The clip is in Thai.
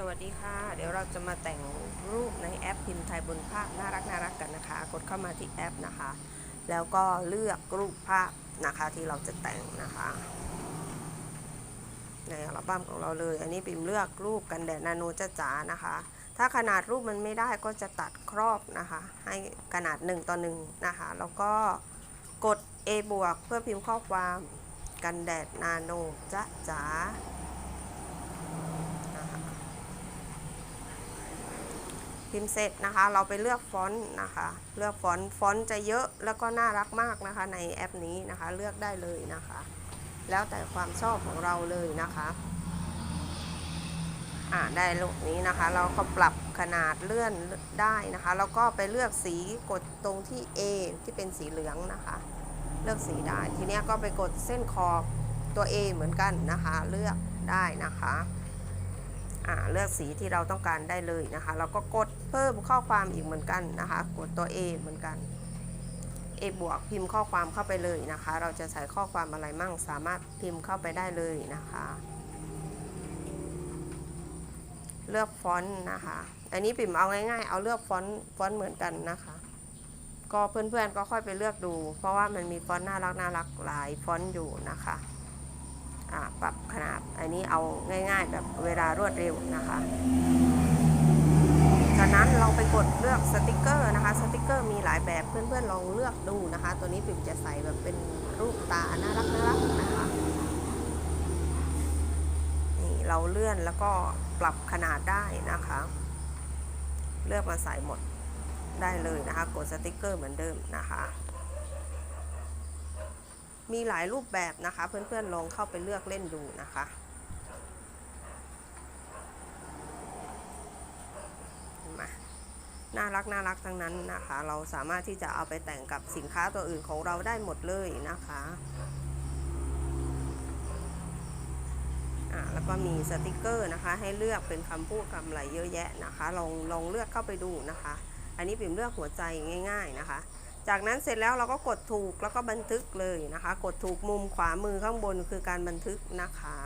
สวัสดีค่ะ เดี๋ยวเราจะมาแต่งรูปในแอปพิมพ์ไทยบนภาพน่ารักน่ารักกันนะคะ กดเข้ามาที่แอปนะคะ แล้วก็เลือกรูปภาพนะคะที่เราจะแต่งนะคะ ในอัลบั้มของเราเลย อันนี้ปิมเลือกรูปกันแดดนาโนจ้าจ๋านะคะ ถ้าขนาดรูปมันไม่ได้ก็จะตัดครอบนะคะ ให้ขนาด1ต่อ1นะคะ แล้วก็กด A บวกเพื่อพิมพ์ข้อความกันแดดนาโนจ้าจ๋านะคะ พิมพ์เสร็จนะคะ เราไปเลือกฟอนต์นะคะ เลือกฟอนต์ฟอนต์จะเยอะแล้วก็น่ารักมากนะคะ ในแอปนี้นะคะเลือกได้เลยนะคะ แล้วแต่ความชอบของเราเลยนะคะอ่าได้รูปนี้นะคะ เราก็ปรับขนาดเลื่อนได้นะคะ แล้วก็ไปเลือกสีกดตรงที่ A ที่เป็นสีเหลืองนะคะ เลือกสีได้ทีนี้ก็ไปกดเส้นขอบตัว A เหมือนกันนะคะ เลือกได้นะคะ เลือกสีที่เราต้องการได้เลยนะคะ เราก็กดเพิ่มข้อความอีกเหมือนกันนะคะ กดตัว A เหมือนกัน A บวกพิมพ์ข้อความเข้าไปเลยนะคะ เราจะใส่ข้อความอะไรมั่งสามารถพิมพ์เข้าไปได้เลยนะคะ เลือกฟอนต์นะคะ อันนี้ปิ่มเอาง่ายๆ เอาเลือกฟอนต์ฟอนต์เหมือนกันนะคะ ก็เพื่อนๆก็ค่อยไปเลือกดู เพราะว่ามันมีฟอนต์น่ารักน่ารักหลายฟอนต์อยู่นะคะ ปรับขนาดอันนี้เอาง่าย ๆ แบบเวลารวดเร็วนะคะ จากนั้นเราไปกดเลือกสติกเกอร์นะคะ สติกเกอร์มีหลายแบบเพื่อนๆลองเลือกดูนะคะ ตัวนี้ปิ่มจะใส่แบบเป็นรูปตาน่ารักน่ารักนะคะนี่เราเลื่อนแล้วก็ปรับขนาดได้นะคะ เลือกมาใส่หมดได้เลยนะคะ กดสติกเกอร์เหมือนเดิมนะคะ มีหลายรูปแบบนะคะ เพื่อนๆลองเข้าไปเลือกเล่นดูนะคะน่ารักน่ารักทั้งนั้นนะคะ เราสามารถที่จะเอาไปแต่งกับสินค้าตัวอื่นของเราได้หมดเลยนะคะอ่าแล้วก็มีสติกเกอร์นะคะ ให้เลือกเป็นคำพูดคำอะไรเยอะแยะนะคะ ลองลองเลือกเข้าไปดูนะคะ อันนี้ปิ่มเลือกหัวใจง่าย ๆนะคะ จากนั้นเสร็จแล้วเราก็กดถูกแล้วก็บันทึกเลยนะคะ กดถูกมุมขวามือข้างบนคือการบันทึกนะคะ